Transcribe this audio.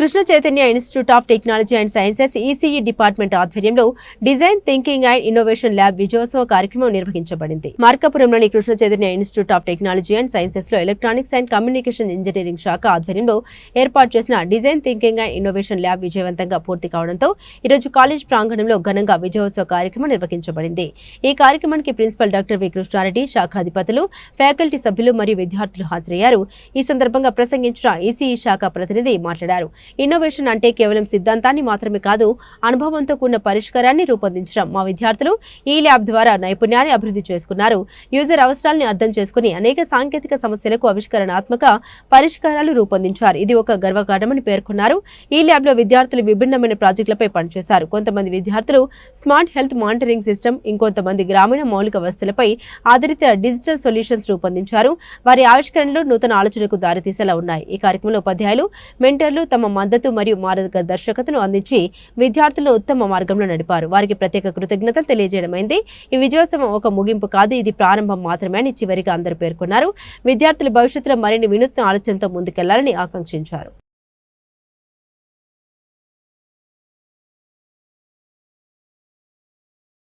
Krishna Chaitanya institute of technology and sciences ECE department ఆధ్వర్యంలో design thinking and innovation lab విజయోత్సవ కార్యక్రమం నిర్వహించబడింది. మార్కాపురంలోని Krishna Chaitanya institute of technology and సైన్సెస్లో electronics and communication engineering శాఖ ఆధ్వర్యంలో ఏర్పాటు చేసిన design thinking and innovation lab విజయవంతంగా పూర్తి కావడంతో ఈరోజు కాలేజ్ ప్రాంగణంలో ఘనంగా విజయోత్సవ కార్యక్రమం నిర్వహించబడింది. ఈ కార్యక్రమానికి ప్రిన్సిపల్ డాక్టర్ వి కృష్ణారెడ్డి శాఖాధిపతులు ఫ్యాకల్టీ సభ్యులు మరియు విద్యార్థులు హాజరయ్యారు. ఈ సందర్భంగా ప్రసంగించిన ఈసీఈ శాఖ ప్రతినిధి మాట్లాడారు. ఇన్నోవేషన్ అంటే కేవలం సిద్ధాంతాన్ని మాత్రమే కాదు అనుభవంతో కూడిన పరిష్కారాన్ని రూపొందించడం. మా విద్యార్థులు ఈ ల్యాబ్ ద్వారా నైపుణ్యాన్ని అభివృద్ధి చేసుకున్నారు. యూజర్ అవసరాలను అర్థం చేసుకుని అనేక సాంకేతిక సమస్యలకు ఆవిష్కరణాత్మక పరిష్కారాలు రూపొందించారు. ఇది ఒక గర్వకారణమని పేర్కొన్నారు. ఈ ల్యాబ్లో విద్యార్థులు విభిన్నమైన ప్రాజెక్టులపై పనిచేశారు. కొంతమంది విద్యార్థులు స్మార్ట్ హెల్త్ మానిటరింగ్ సిస్టమ్ ఇంకొంతమంది గ్రామీణ మౌలిక వస్తువులపై ఆధారిత డిజిటల్ సొల్యూషన్స్ రూపొందించారు. వారి ఆవిష్కరణలు నూతన ఆలోచనకు దారితీసేలా ఉన్నాయి. ఈ కార్యక్రమంలో ఉపాధ్యాయులు మెంటర్లు తమ మద్దతు మరియు మార్గదర్శకతను అందించి విద్యార్థులను ఉత్తమ మార్గంలో నడిపారు. వారికి ప్రత్యేక కృతజ్ఞతలు తెలియజేయడమైంది. ఈ విజయోత్సవం ఒక ముగింపు కాదు ఇది ప్రారంభం మాత్రమే అని చివరిగా అందరూ పేర్కొన్నారు. విద్యార్థులు భవిష్యత్తులో మరిన్ని వినూత్న ఆలోచనతో ముందుకెళ్ళాలని ఆకాంక్షించారు.